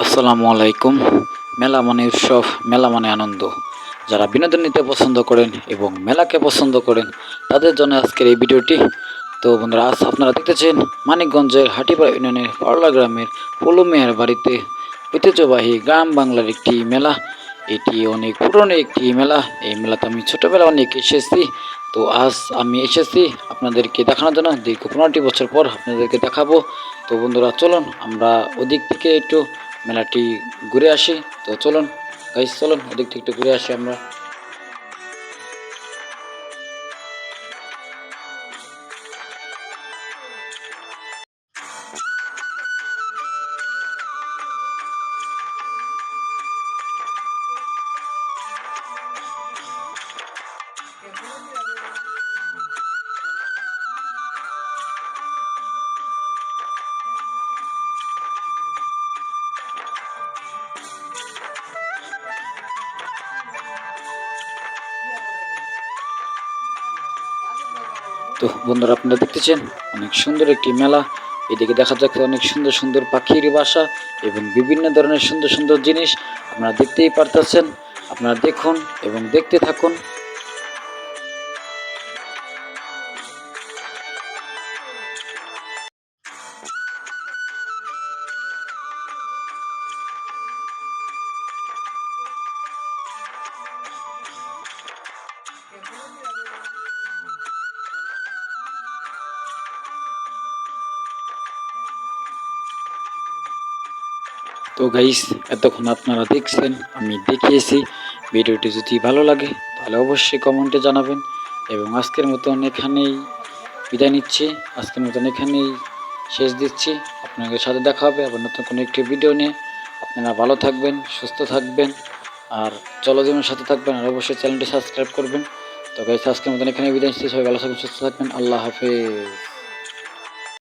আসসালামু আলাইকুম। মেলা মানে উৎসব মেলা মানে আনন্দ। যারা বিনোদন নিতে পছন্দ করেন এবং মেলাকে পছন্দ করেন, তাদের জন্য আজকের এই ভিডিওটি। তো বন্ধুরা, আজ আপনারা দেখতেছেন মানিকগঞ্জের হাটিপাড়া ইউনিয়নের পারলা গ্রামের মেয়ের বাড়িতে ঐতিহ্যবাহী গ্রাম বাংলার একটি মেলা। এটি অনেক পুরনো একটি মেলা। এই মেলাতে আমি ছোটোবেলা অনেক এসেছি। তো আজ আমি এসেছি আপনাদেরকে দেখানোর জন্য। দীর্ঘ পনেরোটি বছর পর আপনাদেরকে দেখাবো। তো বন্ধুরা, চলুন আমরা ওদিক থেকে একটু মেলাটি ঘুরে আসি। তো চলুন গাইস চলুন এদিক থেকে ঘুরে আসি আমরা। তো বন্ধুরা আপনারা দেখতেছেন, অনেক সুন্দর একটি মেলা। এদিকে দেখা যাচ্ছে অনেক সুন্দর সুন্দর পাখির বাসা এবং বিভিন্ন ধরনের সুন্দর সুন্দর জিনিস আপনারা দেখতেই পারতেছেন। আপনারা দেখুন এবং দেখতে থাকুন। তো গাইস এতক্ষণ আপনারা দেখছেন, আমি দেখিয়েছি। ভিডিওটি যদি ভালো লাগে, তাহলে অবশ্যই কমেন্টে জানাবেন। এবং আজকের মতন এখানেই বিদায় নিচ্ছি। আজকের মতন এখানেই শেষ দিচ্ছি। আপনাদের সাথে দেখা হবে আবার নতুন কোনো একটি ভিডিও নিয়ে। আপনারা ভালো থাকবেন, সুস্থ থাকবেন, আর জলজীবনের সাথে থাকবেন, আর অবশ্যই চ্যানেলটি সাবস্ক্রাইব করবেন। তো গাইস আজকের মতন এখানে বিদায় নিচ্ছি। সবাই ভালো থাকবেন, সুস্থ থাকবেন। আল্লাহ হাফেজ।